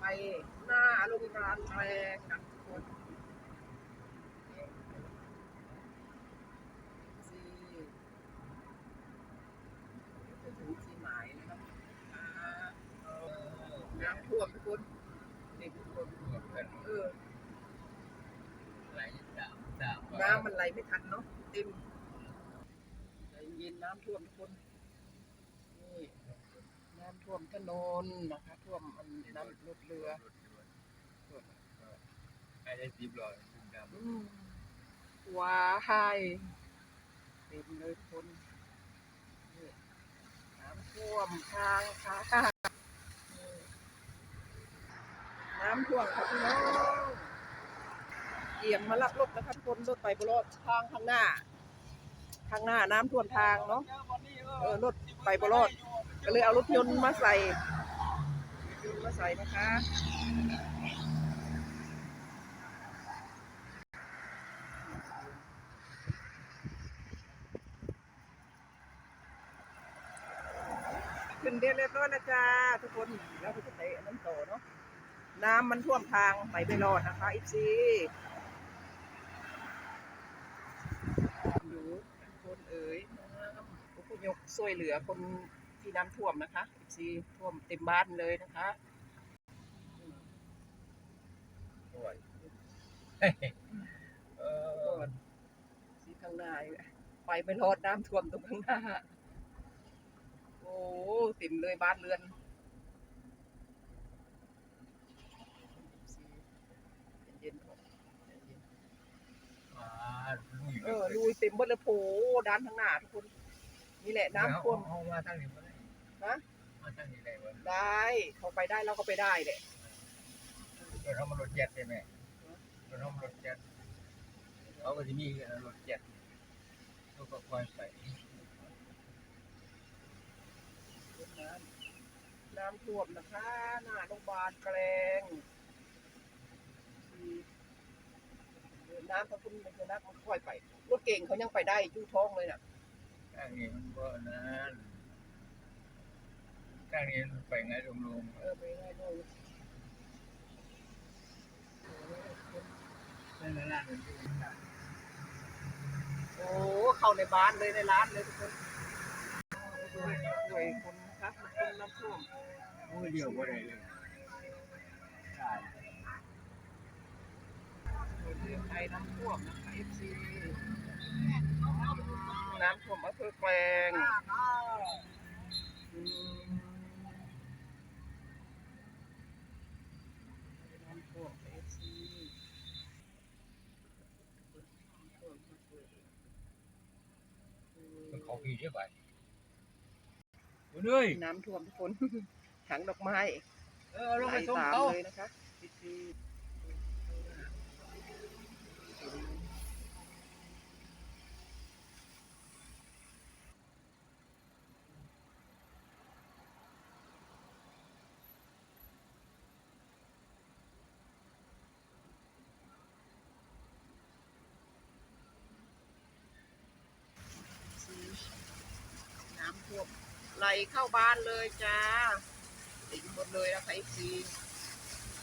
ไปหน้าโรงงานแรงนะทุกคนนี่จะถึงที่หมายนะครับน้ำท่วมทุกคนนี่ทุกคนเออน้ำมันไหลไม่ทันเนาะเต็มใจเย็นน้ำท่วมทุกคน น้ำท่วมถนนนะคะ ท่วมอันน้ำรถเรือใครได้สิบร้อยดำอืมว้ายเต็มเลยคนนี่น้ำท่วมทางขานี่น้ำท่วมค่ะพี่น้องเอียงมารับรถนะคะทุกคนรถไปบรอดทางข้างหน้า ข้างหน้าน้ำท่วมทางเนาะเออรถไปบรอด ก็เลยเอารถยนต์มาใส่รถยนต์มาใส่นะคะขึ้นเรียบเรียบร้อยแล้วจ้าทุกคนแล้วก็จะไปอันน้ำโตเนาะน้ำมันท่วมทางไปไม่รอดนะคะอีซีดูทุกคนเอ๋ยน้ำผู้ ยกช่วยเหลือคนที่น้ำท่วมนะคะอีซีท่วมเต็มบ้านเลยนะคะโอ้ยเออที่ข้างหน้าไปไม่รอดน้ำท่วมตรงข้างหน้า โอ้ติ่มเลยบ้านเรือนเย็นๆก่อนเออลุยเต็มบดเลยโผด้านข้างหน้าทุกคน นี่แหละน้ำท่วมเอามาทางนี้มาได้ฮะมาทางนี้ได้วะได้เขาไปได้เราก็ไปได้แหละเดี๋ยวเรามารถเจ็ดใช่ไหมเดี๋ยวเรามารถเจ็ดเขาก็จะมีรถเจ็ดเขาก็คอยไปน้ำน้ำท่วมนะคะหน้าโรงพยาบาลแกลงน้ำถ้าคุณไม่เคยนักมันค่อยไป รถเก่งเขายังไปได้จู่ท้องเลยน่ะ ทางนี้มันก็นั้นทางนี้มันไปไงลงเออไปได้ด้วยๆนั่นนั่นมันอยู่นั่นโอ้เข้าในบ้านเลยในร้านเลยทุกคนด้วยด้วยคนนะคะคนน้ำท่วมโอ้ยเดียวก็ได้เลยใช่เรื่องไทยน้ำท่วมนะคะ FC น้ำท่วมอำเภอแกลงอืมน้ำท่วม FC มันเขาพี่ใช่ไหมเฮ้ยน้ำท่วมทุกคนถังดอกไม้เออเราไหลไปส่งตามเขาเลยนะคะ ไหลเข้าบ้านเลยจ้าติดหมดเลยนะคะไอซี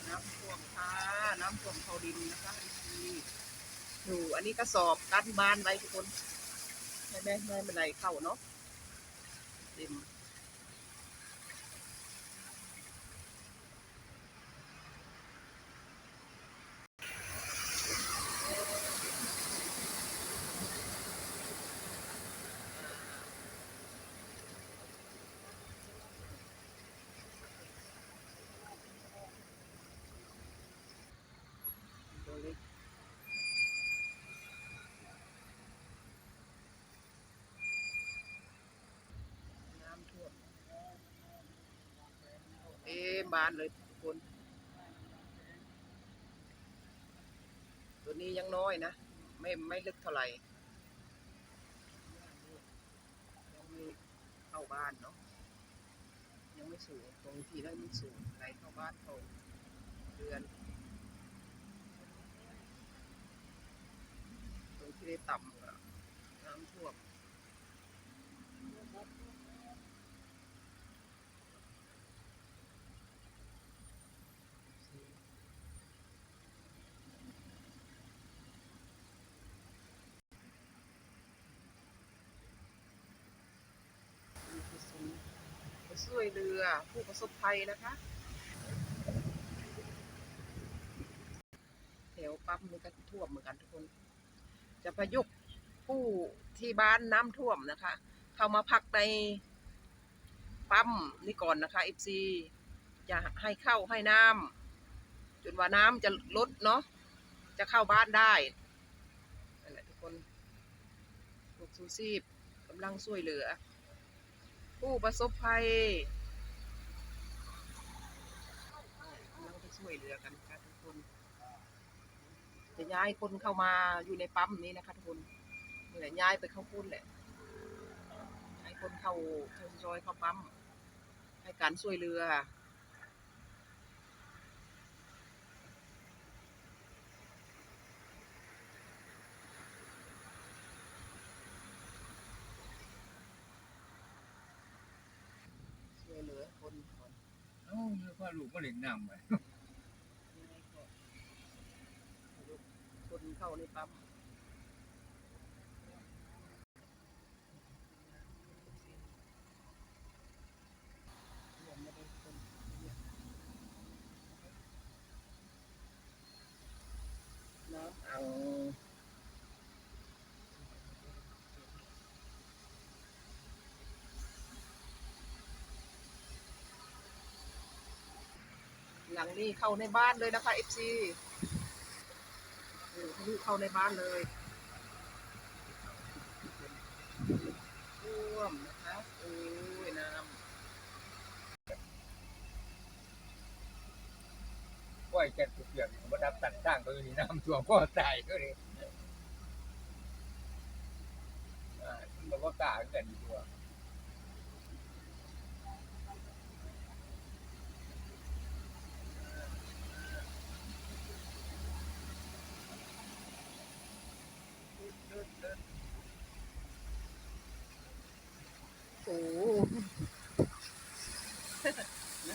น้ำท่วมค่ะน้ำท่วมเขาดินนะคะ FC อยู่อันนี้ก็สอบกั้นบ้านไว้ทุกคนให้แม่ให้มันไหลเข้าเนาะเต็มตัวเล็กน้ำท่วมเต็ มบ้านเลยทุกคน ตัวนี้ยังน้อยนะ ไม่ไม่ลึกเท่าไหร่ยังไม่เข้าบ้านเนาะยังไม่สูงตรงที่ได้ไม่สูงไหลเข้าบ้านเข้าเรือน ตรงที่ได้ต่ำน้ำท่วม ช่วยเรือผู้ประสบภัยนะคะแถวปั๊มนี่ก็ท่วมเหมือนกันทุกคน จะพยุกผู้ที่บ้านน้ำท่วมนะคะ เข้ามาพักในปั๊มนี่ก่อนนะคะเอฟซีจะให้เข้าให้น้ำจนว่าน้ำจะลดเนาะจะเข้าบ้านได้นั่นแหละทุกคนลูกซูซีบกำลังช่วยเหลือ ผู้ประสบภัยกำลังไปช่วยเหลือกันค่ะทุกคน จะย้ายคนเข้ามาอยู่ในปั๊มนี้นะคะทุกคนนี่แหละย้ายไปเข้าพุ่นแหละ ให้คนเข้าเข้าซอยเข้าปั๊มให้การช่วยเรือ ช่วยเหลือคนก่อน เอ้าเรือ พ่อลูกก็เล่นน้ำไปคนเข้าในปั๊มยังไม่ได้คนเยอะน้ำอัง หลังนี้เข้าในบ้านเลยนะคะเออทะลุเข้าในบ้านเลยท่วมนะคะโอ้ยน้ปล่อยแจ็ดเปียกๆมาดับตัดสร้างตัวนี้น้ำท่วมพ่อตายก็เลยอ่ามันก็กล้ากันอยู่ตัว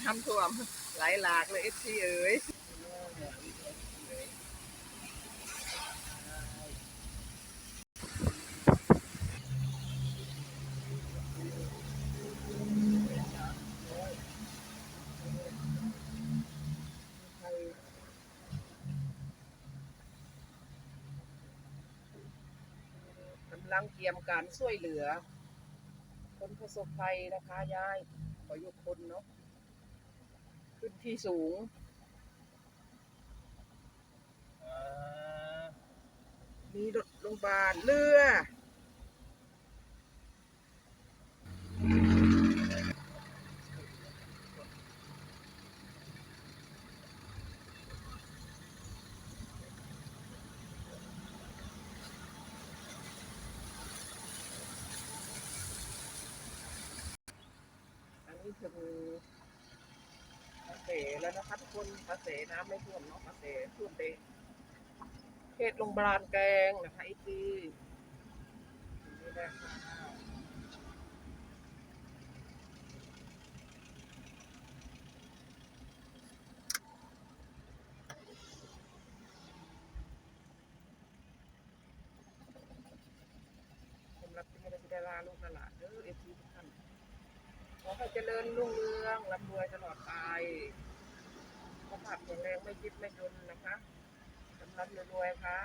น้ำท่วมไหลหลากเลย FC เอ๋ยกำลังเตรียมการช่วยเหลือ คนประสบภัยนะคะยาย ขอยกคนเนาะ ขึ้นที่สูง มีรถโรงพยาบาลเรือ อันนี้คือ เสแล้วนะคะทุกคนปลาเสน้ำไม่ท่วมเนาะปลาเสท่วมไปเขตโรงพยาบาลแกงนะคะไอซีนี่แหละรับที่ไม่ได้ได้ลาลูกหลานเด้อเอให้เจริญรุ่งเรืองร่ำรวยตลอดไปสุขภาพแข็งแรงไม่คิดไม่จนนะคะสำรับรวยค่ะ